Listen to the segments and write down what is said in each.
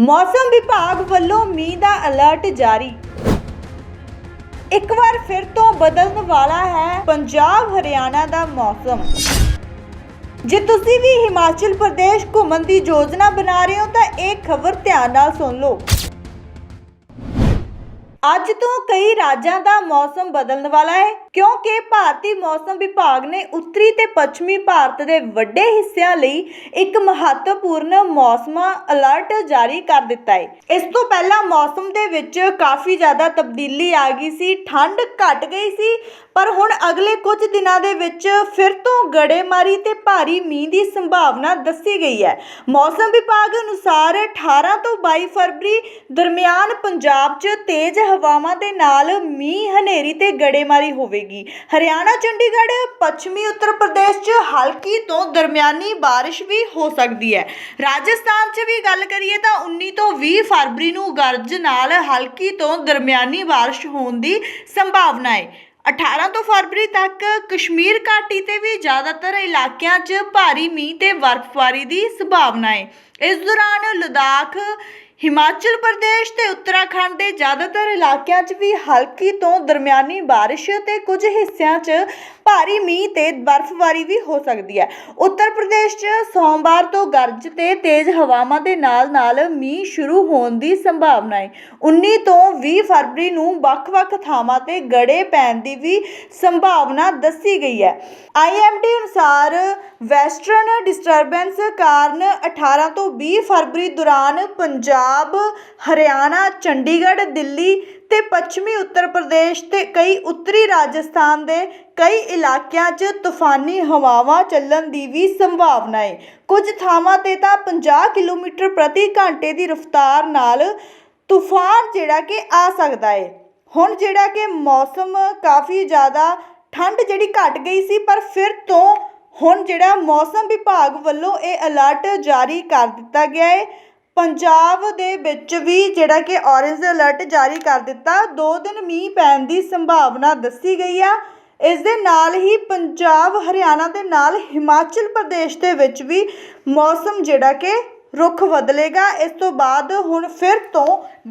ਮੌਸਮ ਵਿਭਾਗ ਵੱਲੋਂ ਮੀਂਹ ਦਾ ਅਲਰਟ ਜਾਰੀ। ਇੱਕ ਵਾਰ ਫਿਰ ਤੋਂ ਬਦਲਣ ਵਾਲਾ ਹੈ ਪੰਜਾਬ ਹਰਿਆਣਾ ਦਾ ਮੌਸਮ। ਜੇ ਤੁਸੀਂ ਵੀ ਹਿਮਾਚਲ ਪ੍ਰਦੇਸ਼ ਘੁੰਮਣ ਦੀ ਯੋਜਨਾ ਬਣਾ ਰਹੇ ਹੋ ਤਾਂ ਇਹ ਖਬਰ ਧਿਆਨ ਨਾਲ ਸੁਣ ਲਓ। ਅੱਜ ਤੋਂ ਕਈ ਰਾਜਾਂ ਦਾ ਮੌਸਮ ਬਦਲਣ ਵਾਲਾ ਹੈ, ਕਿਉਂਕਿ ਭਾਰਤੀ ਮੌਸਮ ਵਿਭਾਗ ਨੇ ਉੱਤਰੀ ਤੇ ਪੱਛਮੀ ਭਾਰਤ ਦੇ ਵੱਡੇ ਹਿੱਸਿਆਂ ਲਈ ਇੱਕ ਮਹੱਤਵਪੂਰਨ ਮੌਸਮ ਅਲਰਟ ਜਾਰੀ ਕਰ ਦਿੱਤਾ ਹੈ। ਇਸ ਤੋਂ ਪਹਿਲਾਂ ਮੌਸਮ ਦੇ ਵਿੱਚ ਕਾਫੀ ਜ਼ਿਆਦਾ ਤਬਦੀਲੀ ਆ ਗਈ ਸੀ, ਠੰਡ ਘਟ ਗਈ ਸੀ ਪਰ ਹੁਣ ਅਗਲੇ ਕੁਝ ਦਿਨਾਂ ਦੇ ਵਿੱਚ ਫਿਰ ਤੋਂ ਗੜੇਮਾਰੀ ਤੇ ਭਾਰੀ ਮੀਂਹ ਦੀ ਸੰਭਾਵਨਾ ਦੱਸੀ ਗਈ ਹੈ। ਮੌਸਮ ਵਿਭਾਗ ਅਨੁਸਾਰ 18 ਤੋਂ 22 ਫਰਵਰੀ ਦਰਮਿਆਨ ਪੰਜਾਬ 'ਚ ਤੇਜ਼ ਹਵਾਵਾਂ ਦੇ ਨਾਲ ਮੀਂਹ, ਹਨੇਰੀ ਤੇ ਗੜੇਮਾਰੀ ਹੋਵੇਗੀ। ਹਰਿਆਣਾ, ਚੰਡੀਗੜ੍ਹ, ਪੱਛਮੀ ਉੱਤਰ ਪ੍ਰਦੇਸ਼ 'ਚ ਹਲਕੀ ਤੋਂ ਦਰਮਿਆਨੀ ਬਾਰਿਸ਼ ਵੀ ਹੋ ਸਕਦੀ ਹੈ। ਰਾਜਸਥਾਨ 'ਚ ਵੀ ਗੱਲ ਕਰੀਏ ਤਾਂ 19 ਤੋਂ 20 ਫਰਵਰੀ ਨੂੰ ਗਰਜ ਨਾਲ ਹਲਕੀ ਤੋਂ ਦਰਮਿਆਨੀ ਬਾਰਿਸ਼ ਹੋਣ ਦੀ ਸੰਭਾਵਨਾ ਹੈ। 18 ਤੋਂ ਫਰਵਰੀ ਤੱਕ ਕਸ਼ਮੀਰ ਘਾਟੀ ਤੇ ਵੀ ਜ਼ਿਆਦਾਤਰ ਇਲਾਕਿਆਂ 'ਚ ਭਾਰੀ ਮੀਂਹ ਤੇ ਬਰਫ਼ਬਾਰੀ ਦੀ ਸੰਭਾਵਨਾ ਹੈ। ਇਸ ਦੌਰਾਨ ਲਦਾਖ ਹਿਮਾਚਲ ਪ੍ਰਦੇਸ਼ ਤੇ ਉੱਤਰਾਖੰਡ ਦੇ ਜ਼ਿਆਦਾਤਰ ਇਲਾਕਿਆਂ 'ਚ ਵੀ ਹਲਕੀ ਤੋਂ ਦਰਮਿਆਨੀ ਬਾਰਿਸ਼ ਤੇ ਕੁਝ ਹਿੱਸਿਆਂ 'ਚ ਭਾਰੀ ਮੀਂਹ ਤੇ ਬਰਫ਼ਬਾਰੀ ਵੀ ਹੋ ਸਕਦੀ ਹੈ। ਉੱਤਰ ਪ੍ਰਦੇਸ਼ 'ਚ ਸੋਮਵਾਰ ਤੋਂ ਗਰਜ ਤੇ ਤੇਜ਼ ਹਵਾਵਾਂ ਦੇ ਨਾਲ-ਨਾਲ ਮੀਂਹ ਸ਼ੁਰੂ ਹੋਣ ਦੀ ਸੰਭਾਵਨਾ ਹੈ। 19 ਤੋਂ 20 ਫਰਵਰੀ ਨੂੰ ਵੱਖ-ਵੱਖ ਥਾਵਾਂ ਤੇ ਗੜੇ ਪੈਣ ਦੀ ਵੀ ਸੰਭਾਵਨਾ ਦੱਸੀ ਗਈ ਹੈ। ਆਈਐਮਡੀ ਅਨੁਸਾਰ ਵੈਸਟਰਨ ਡਿਸਟਰਬੈਂਸ ਕਾਰਨ 18 ਤੋਂ 20 ਫਰਵਰੀ ਦੌਰਾਨ ਪੰਜਾਬ ਪੰਜਾਬ, ਹਰਿਆਣਾ, ਚੰਡੀਗੜ੍ਹ, ਦਿੱਲੀ ਤੇ ਪੱਛਮੀ ਉੱਤਰ ਪ੍ਰਦੇਸ਼ ਤੇ ਕਈ ਉੱਤਰੀ ਰਾਜਸਥਾਨ ਦੇ ਕਈ ਇਲਾਕਿਆਂ 'ਚ ਤੂਫਾਨੀ ਹਵਾਵਾਂ ਚੱਲਣ ਦੀ ਵੀ ਸੰਭਾਵਨਾ ਹੈ ਕੁਝ ਥਾਵਾਂ ਤੇ ਤਾਂ 50 ਕਿਲੋਮੀਟਰ ਪ੍ਰਤੀ ਘੰਟੇ ਦੀ ਰਫ਼ਤਾਰ ਨਾਲ ਤੂਫਾਨ ਜਿਹੜਾ ਕਿ ਆ ਸਕਦਾ ਹੈ ਹੁਣ ਜਿਹੜਾ ਕਿ ਮੌਸਮ ਕਾਫੀ ਜ਼ਿਆਦਾ ਠੰਡ ਜਿਹੜੀ ਘਟ ਗਈ ਸੀ, ਪਰ ਫਿਰ ਤੋਂ ਹੁਣ ਜਿਹੜਾ ਮੌਸਮ ਵਿਭਾਗ ਵੱਲੋਂ ਇਹ ਅਲਰਟ ਜਾਰੀ ਕਰ ਦਿੱਤਾ ਗਿਆ ਹੈ ਪੰਜਾਬ ਦੇ ਵਿੱਚ ਵੀ ਜਿਹੜਾ ਕਿ ਔਰੇਂਜ ਅਲਰਟ ਜਾਰੀ ਕਰ ਦਿੱਤਾ, ਦੋ ਦਿਨ ਮੀਂਹ ਪੈਣ ਦੀ ਸੰਭਾਵਨਾ ਦੱਸੀ ਗਈ ਆ। ਇਸ ਦੇ ਨਾਲ ਹੀ ਪੰਜਾਬ, ਹਰਿਆਣਾ ਦੇ ਨਾਲ ਹਿਮਾਚਲ ਪ੍ਰਦੇਸ਼ ਦੇ ਵਿੱਚ ਵੀ ਮੌਸਮ ਜਿਹੜਾ ਕਿ ਰੁੱਖ ਬਦਲੇਗਾ। ਇਸ ਤੋਂ ਬਾਅਦ ਹੁਣ ਫਿਰ ਤੋਂ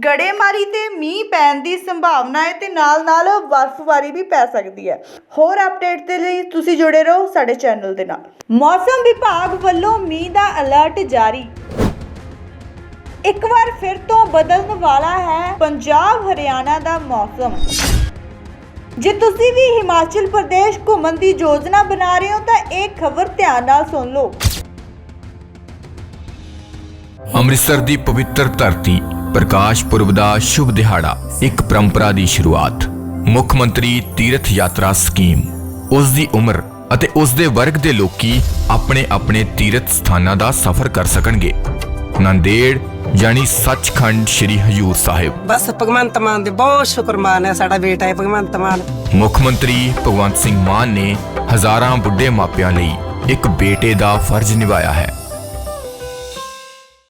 ਗੜੇਮਾਰੀ ਤੇ ਮੀਂਹ ਪੈਣ ਦੀ ਸੰਭਾਵਨਾ ਹੈ ਤੇ ਨਾਲ ਨਾਲ ਬਰਫ਼ਬਾਰੀ ਵੀ ਪੈ ਸਕਦੀ ਹੈ। ਹੋਰ ਅਪਡੇਟ ਦੇ ਲਈ ਤੁਸੀਂ ਜੁੜੇ ਰਹੋ ਸਾਡੇ ਚੈਨਲ ਦੇ ਨਾਲ। ਮੌਸਮ ਵਿਭਾਗ ਵੱਲੋਂ ਮੀਂਹ ਦਾ ਅਲਰਟ ਜਾਰੀ। ਇੱਕ ਵਾਰ ਫਿਰ ਤੋਂ ਬਦਲਣ ਵਾਲਾ ਹੈ ਪੰਜਾਬ, ਹਰਿਆਣਾ ਦਾ ਮੌਸਮ। ਜੇ ਤੁਸੀਂ ਵੀ ਹਿਮਾਚਲ ਪ੍ਰਦੇਸ਼ ਘੁੰਮਣ ਦੀ ਯੋਜਨਾ ਬਣਾ ਰਹੇ ਹੋ, ਤਾਂ ਇਹ ਖਬਰ ਧਿਆਨ ਨਾਲ ਸੁਣ ਲਓ। ਅੰਮ੍ਰਿਤਸਰ ਦੀ ਪਵਿੱਤਰ ਧਰਤੀ, ਪ੍ਰਕਾਸ਼ ਪੁਰਬ ਦਾ ਸ਼ੁਭ ਦਿਹਾੜਾ, ਇੱਕ ਪਰੰਪਰਾ ਦੀ ਸ਼ੁਰੂਆਤ। ਮੁੱਖ ਮੰਤਰੀ ਤੀਰਥ ਯਾਤਰਾ ਸਕੀਮ। ਉਸ ਦੀ ਉਮਰ ਅਤੇ ਉਸ ਦੇ ਵਰਗ ਦੇ ਲੋਕੀ ਆਪਣੇ ਆਪਣੇ ਤੀਰਥ ਸਥਾਨਾਂ ਦਾ ਸਫ਼ਰ ਕਰ ਸਕਣਗੇ। ਨੰਦੇੜ ਯਾਨੀ ਸੱਚਖੰਡ ਸ੍ਰੀ ਹਜੂਰ ਸਾਹਿਬ। ਬਸ ਭਗਵੰਤ ਮਾਨ ਦੇ ਬਹੁਤ ਸ਼ੁਕਰਮਾਨ ਹੈ ਸਾਡਾ ਬੇਟਾ ਹੈ ਭਗਵੰਤ ਮਾਨ। ਮੁੱਖ ਮੰਤਰੀ ਭਗਵੰਤ ਸਿੰਘ ਮਾਨ ਨੇ ਹਜ਼ਾਰਾਂ ਬੁੱਢੇ ਮਾਪਿਆਂ ਲਈ ਇੱਕ ਬੇਟੇ ਦਾ ਫਰਜ਼ ਨਿਭਾਇਆ ਹੈ।